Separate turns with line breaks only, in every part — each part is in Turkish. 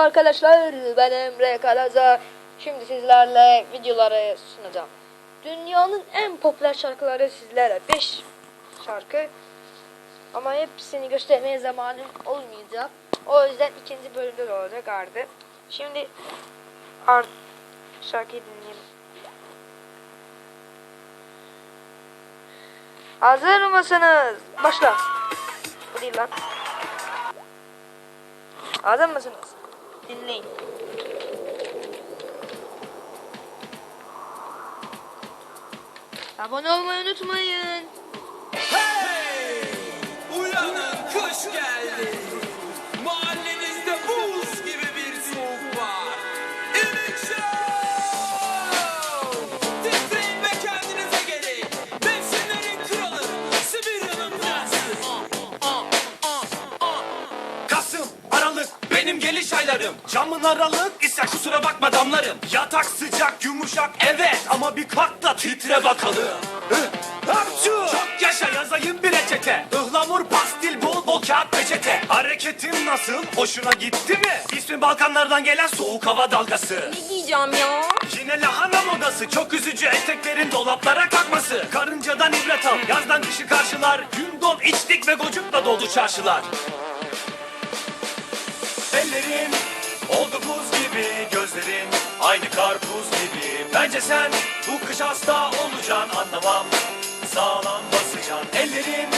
Arkadaşlar, ben Emre Karaza. Şimdi sizlerle videoları sunacağım. Dünyanın en popüler şarkıları sizlere 5 şarkı. Ama hepsini göstermeye zamanım olmayacak. O yüzden ikinci bölümde de olacak ardı. Şimdi art şarkıyı dinleyelim. Hazır mısınız? Başla. Bu değil lan. Hazır mısınız? Dinleyin. Abone olmayı unutmayın.
Hey! Uyanın kış geldi. Benim geliş aylarım. Camın aralık ise kusura bakma damlarım. Yatak sıcak, yumuşak evet ama bir kalk da titre bakalım. Hapçu! Çok yaşa yazayım bir reçete. Ihlamur, pastil, bol bol kağıt peçete. Hareketim nasıl? Hoşuna gitti mi? İsmi Balkanlardan gelen soğuk hava dalgası.
Ne giyeceğim ya?
Yine lahana modası çok üzücü eteklerin dolaplara kalkması Karıncadan ibret al yazdan kışı karşılar Gün don içtik ve gocukla doldu çarşılar Ellerin oldu buz gibi gözlerin aynı karpuz gibi. Bence sen bu kış hasta olacaksın anlamam. Sağlam basacaksın ellerin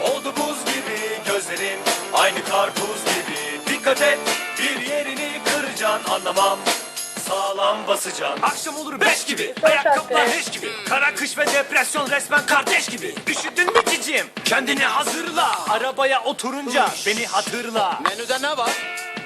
oldu buz gibi gözlerin aynı karpuz gibi. Dikkat et bir yerini kıracaksın anlamam. Sağlam basacaksın. Akşam olur beş gibi. Ayakkabılar leş gibi. Kara kış ve depresyon resmen kardeş gibi. Üşüdün mü cicim? Kendini hazırla. Arabaya oturunca beni hatırla.
Menüde ne var?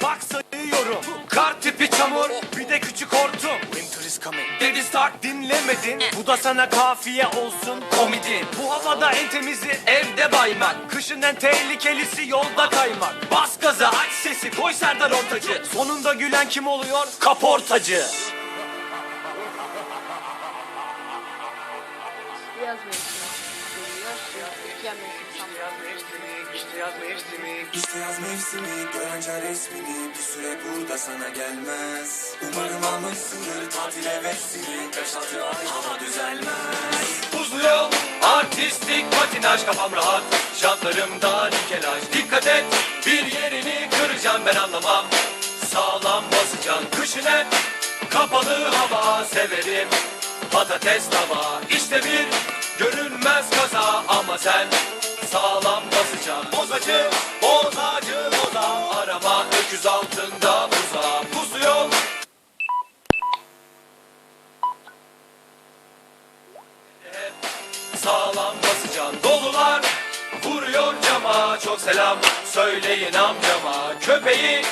Bak sayıyorum. Kar tipi çamur bir de küçük hortum. Winter is coming Dedi start dinlemedin. Bu da sana kafiye olsun komedin Bu havada en temizi evde baymak. Kışın en tehlikelisi yolda kaymak. Bas gaza aç sesi koy Serdar Ortacı. Sonunda gülen kim oluyor? Kaportacı
Yaz mevsimi.
İşte yaz mevsimi, işte yaz mevsimi Görence resmini. Bir süre burada sana gelmez. Umarım almışsındır tatil hevesini Beş altı ay hava düzelmez.
Buzlu yol, artistik patinaj kafam rahat. Jantlarımda nikelaj. Dikkat et, bir yerini kıracağım ben anlamam. Sağlam basacaksın kışın hep Kapalı hava severim. Patates tava işte bir görünmez kaza Ama sen sağlam basacaksın Bozacı, bozacı, boza. Araba öküz altında uza Buzlu yol sağlam basacaksın Dolular vuruyor cama. Çok selam Söyleyin amcama. Köpeği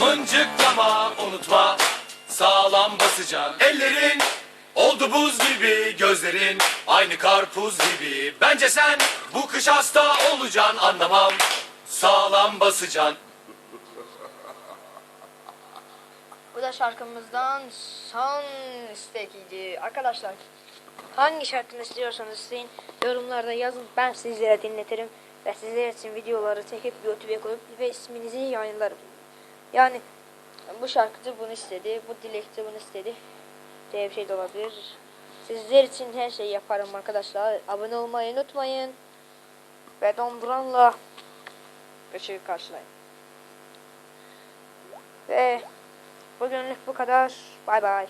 mıncıklama. Unutma Sağlam basacaksın ellerin oldu buz gibi Gözlerin aynı karpuz gibi Bence sen bu kış hasta olacaksın anlamam Sağlam basacaksın
Bu da şarkımızdan son istekiydi. Arkadaşlar hangi şarkını istiyorsanız isteyin yorumlarda yazın. Ben sizlere dinletirim ve sizler için videoları çekip YouTube'a koyup ve isminizi yayınlarım. Yani bu şarkıcı bunu istedi, bu dilekçi bunu istedi diye bir şey de olabilir. Sizler için her şeyi yaparım arkadaşlar. Abone olmayı unutmayın. Ve donduranla ışığı karşılayın. Ve bugünlük bu kadar. Bay bay.